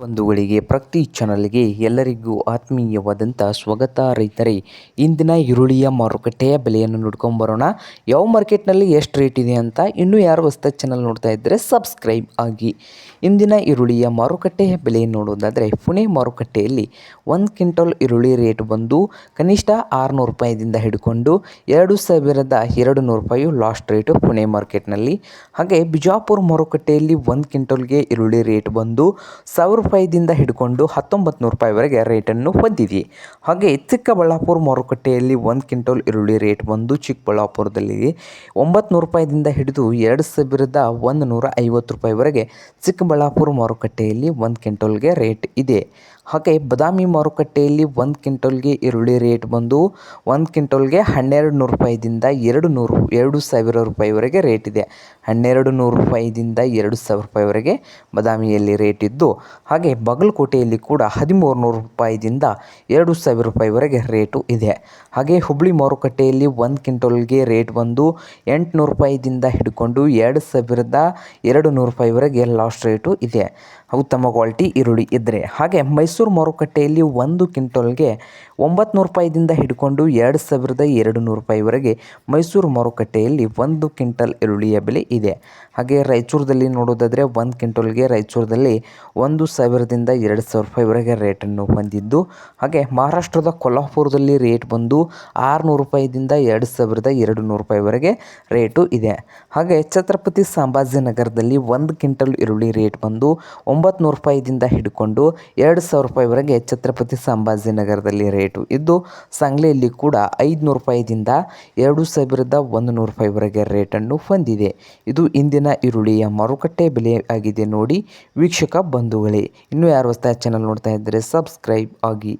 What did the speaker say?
ಬಂಧುಗಳಿಗೆ ಪ್ರತಿ ಚಾನಲ್ಗೆ ಎಲ್ಲರಿಗೂ ಆತ್ಮೀಯವಾದಂಥ ಸ್ವಾಗತ. ರೈತರೇ, ಇಂದಿನ ಈರುಳ್ಳಿಯ ಮಾರುಕಟ್ಟೆಯ ಬೆಲೆಯನ್ನು ನೋಡ್ಕೊಂಡು ಬರೋಣ. ಯಾವ ಮಾರ್ಕೆಟ್ನಲ್ಲಿ ಎಷ್ಟು ರೇಟ್ ಇದೆ ಅಂತ ಇನ್ನೂ ಯಾರು ಹೊಸ್ತ ಚಾನಲ್ ನೋಡ್ತಾ ಇದ್ದರೆ ಸಬ್ಸ್ಕ್ರೈಬ್ ಆಗಿ. ಇಂದಿನ ಈರುಳ್ಳಿಯ ಮಾರುಕಟ್ಟೆಯ ಬೆಲೆ ನೋಡೋದಾದರೆ, ಪುಣೆ ಮಾರುಕಟ್ಟೆಯಲ್ಲಿ ಒಂದು ಕ್ವಿಂಟಲ್ ಈರುಳ್ಳಿ ರೇಟ್ ಬಂದು ಕನಿಷ್ಠ ಆರುನೂರು ರೂಪಾಯಿದಿಂದ ಹಿಡ್ಕೊಂಡು ಎರಡು ಸಾವಿರದ ಎರಡು ನೂರು ರೂಪಾಯಿ ಲಾಸ್ಟ್ ರೇಟು ಪುಣೆ ಮಾರ್ಕೆಟ್ನಲ್ಲಿ. ಹಾಗೆ ಬಿಜಾಪುರ ಮಾರುಕಟ್ಟೆಯಲ್ಲಿ ಒಂದು ಕ್ವಿಂಟಲ್ಗೆ ಈರುಳ್ಳಿ ರೇಟ್ ಬಂದು ಸಾವಿರ ರೂಪಾಯಿದಿಂದ ಹಿಡ್ಕೊಂಡು ಹತ್ತೊಂಬತ್ತು ನೂರು ರೂಪಾಯಿವರೆಗೆ ರೇಟನ್ನು ಹೊಂದಿದೆ ಹಾಗೆ ಚಿಕ್ಕಬಳ್ಳಾಪುರ ಮಾರುಕಟ್ಟೆಯಲ್ಲಿ ಒಂದು ಕ್ವಿಂಟಲ್ ಈರುಳ್ಳಿ ರೇಟ್ ಬಂದು ಚಿಕ್ಕಬಳ್ಳಾಪುರದಲ್ಲಿ ಒಂಬತ್ತು ರೂಪಾಯಿದಿಂದ ಹಿಡಿದು ಎರಡು ಸಾವಿರದ ಒಂದು ನೂರ ಐವತ್ತು ರೂಪಾಯಿವರೆಗೆ ಚಿಕ್ಕಬಳ್ಳಾಪುರ ಮಾರುಕಟ್ಟೆಯಲ್ಲಿ ಒಂದು ಕ್ವಿಂಟಲ್ಗೆ ರೇಟ್ ಇದೆ. ಹಾಗೆ ಬದಾಮಿ ಮಾರುಕಟ್ಟೆಯಲ್ಲಿ ಒಂದು ಕ್ವಿಂಟಲ್ಗೆ ಈರುಳ್ಳಿ ರೇಟ್ ಬಂದು ಒಂದು ಕ್ವಿಂಟಲ್ಗೆ ಹನ್ನೆರಡು ನೂರು ರೂಪಾಯಿದಿಂದ ಎರಡು ನೂರು ಎರಡು ಸಾವಿರ ರೂಪಾಯಿವರೆಗೆ ರೇಟ್ ಇದೆ. ಹನ್ನೆರಡು ನೂರು ರೂಪಾಯಿದಿಂದ ಎರಡು ಸಾವಿರ ರೂಪಾಯಿವರೆಗೆ ಬದಾಮಿಯಲ್ಲಿ ರೇಟ್ ಇದ್ದು, ಹಾಗೆ ಬಾಗಲಕೋಟೆಯಲ್ಲಿ ಕೂಡ ಹದಿಮೂರು ನೂರು ರೂಪಾಯಿದಿಂದ ಎರಡು ಸಾವಿರ ರೂಪಾಯಿವರೆಗೆ ರೇಟು ಇದೆ. ಹಾಗೆ ಹುಬ್ಬಳ್ಳಿ ಮಾರುಕಟ್ಟೆಯಲ್ಲಿ ಒಂದು ಕ್ವಿಂಟಲ್ಗೆ ರೇಟ್ ಬಂದು ಎಂಟುನೂರು ರೂಪಾಯಿದಿಂದ ಹಿಡ್ಕೊಂಡು ಎರಡು ಸಾವಿರದ ಎರಡು ನೂರು ರೂಪಾಯಿವರೆಗೆ ಲಾಸ್ಟ್ ರೇಟು ಇದೆ. ಉತ್ತಮ ಕ್ವಾಲಿಟಿ ಈರುಳ್ಳಿ ಇದ್ದರೆ ಹಾಗೆ ಮೈಸೂರು ಮಾರುಕಟ್ಟೆಯಲ್ಲಿ ಒಂದು ಕ್ವಿಂಟಲ್ಗೆ ಒಂಬತ್ತು ರೂಪಾಯಿದಿಂದ ಹಿಡ್ಕೊಂಡು ಎರಡು ಸಾವಿರದ ಎರಡು ನೂರು ರೂಪಾಯಿವರೆಗೆ ಮೈಸೂರು ಮಾರುಕಟ್ಟೆಯಲ್ಲಿ ಒಂದು ಕ್ವಿಂಟಲ್ ಈರುಳ್ಳಿಯ ಬೆಲೆ ಇದೆ. ಹಾಗೆ ರಾಯಚೂರದಲ್ಲಿ ನೋಡೋದಾದರೆ ಒಂದು ಕ್ವಿಂಟಲ್ಗೆ ರಾಯಚೂರದಲ್ಲಿ ಒಂದು ಸಾವಿರದಿಂದ ಎರಡು ಸಾವಿರ ರೂಪಾಯಿವರೆಗೆ ರೇಟನ್ನು ಹೊಂದಿದ್ದು, ಹಾಗೆ ಮಹಾರಾಷ್ಟ್ರದ ಕೊಲ್ಲಾಪುರದಲ್ಲಿ ರೇಟ್ ಬಂದು ಆರುನೂರು ರೂಪಾಯಿದಿಂದ ಎರಡು ಸಾವಿರದ ಎರಡು ನೂರು ರೂಪಾಯಿವರೆಗೆ ರೇಟು ಇದೆ. ಹಾಗೆ ಛತ್ರಪತಿ ಸಂಭಾಜಿನಗರದಲ್ಲಿ ಒಂದು ಕ್ವಿಂಟಲ್ ಈರುಳ್ಳಿ ರೇಟ್ ಬಂದು ಒಂಬತ್ತು ನೂರು ರೂಪಾಯಿದಿಂದ ಹಿಡ್ಕೊಂಡು ಎರಡು ಸಾವಿರ ರೂಪಾಯಿವರೆಗೆ ಛತ್ರಪತಿ ಸಂಭಾಜಿನಗರದಲ್ಲಿ ರೇಟು ಇದ್ದು, ಸಂಗ್ಲೆಯಲ್ಲಿ ಕೂಡ ಐದುನೂರು ರೂಪಾಯಿದಿಂದ ಎರಡು ಸಾವಿರದ ಒಂದು ನೂರು ರೂಪಾಯಿವರೆಗೆ ರೇಟನ್ನು ಹೊಂದಿದೆ. ಇದು ಇಂದಿನ ಈರುಳ್ಳಿಯ ಮಾರುಕಟ್ಟೆ ಬೆಲೆ ಆಗಿದೆ ನೋಡಿ ವೀಕ್ಷಕ ಬಂಧುಗಳೇ. ಇನ್ನೂ ಯಾರು ಹೊಸ ಚಾನಲ್ ನೋಡ್ತಾ ಇದ್ದರೆ ಸಬ್ಸ್ಕ್ರೈಬ್ ಆಗಿ.